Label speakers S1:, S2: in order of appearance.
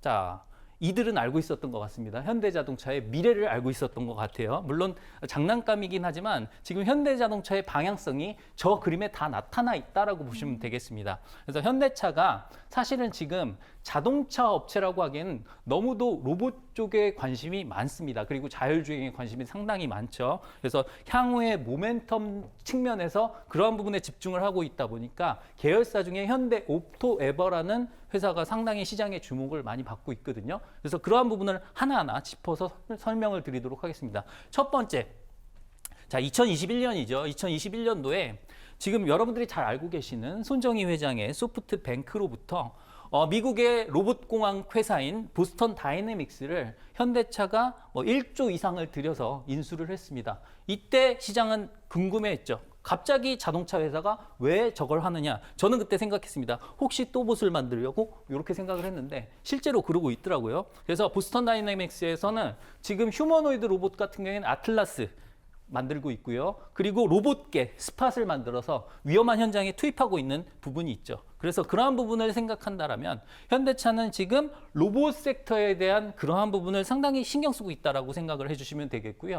S1: 자, 이들은 알고 있었던 것 같습니다. 현대자동차의 미래를 알고 있었던 것 같아요. 물론 장난감이긴 하지만 지금 현대자동차의 방향성이 저 그림에 다 나타나 있다라고 보시면 되겠습니다. 그래서 현대차가 사실은 지금 자동차 업체라고 하기에는 너무도 로봇 쪽에 관심이 많습니다. 그리고 자율주행에 관심이 상당히 많죠. 그래서 향후의 모멘텀 측면에서 그러한 부분에 집중을 하고 있다 보니까 계열사 중에 현대 옵토 에버라는 회사가 상당히 시장의 주목을 많이 받고 있거든요. 그래서 그러한 부분을 하나하나 짚어서 설명을 드리도록 하겠습니다. 첫 번째, 자, 2021년이죠. 2021년도에 지금 여러분들이 잘 알고 계시는 손정희 회장의 소프트뱅크로부터 어, 미국의 로봇공학 회사인 보스턴 다이내믹스를 현대차가 뭐 1조 이상을 들여서 인수를 했습니다. 이때 시장은 궁금해했죠. 갑자기 자동차 회사가 왜 저걸 하느냐? 저는 그때 생각했습니다. 혹시 또 봇을 만들려고 이렇게 생각을 했는데 실제로 그러고 있더라고요. 그래서 보스턴 다이내믹스에서는 지금 휴머노이드 로봇 같은 경우에는 아틀라스 만들고 있고요. 그리고 로봇계 스팟을 만들어서 위험한 현장에 투입하고 있는 부분이 있죠. 그래서 그러한 부분을 생각한다라면 현대차는 지금 로봇 섹터에 대한 그러한 부분을 상당히 신경 쓰고 있다라고 생각을 해 주시면 되겠고요.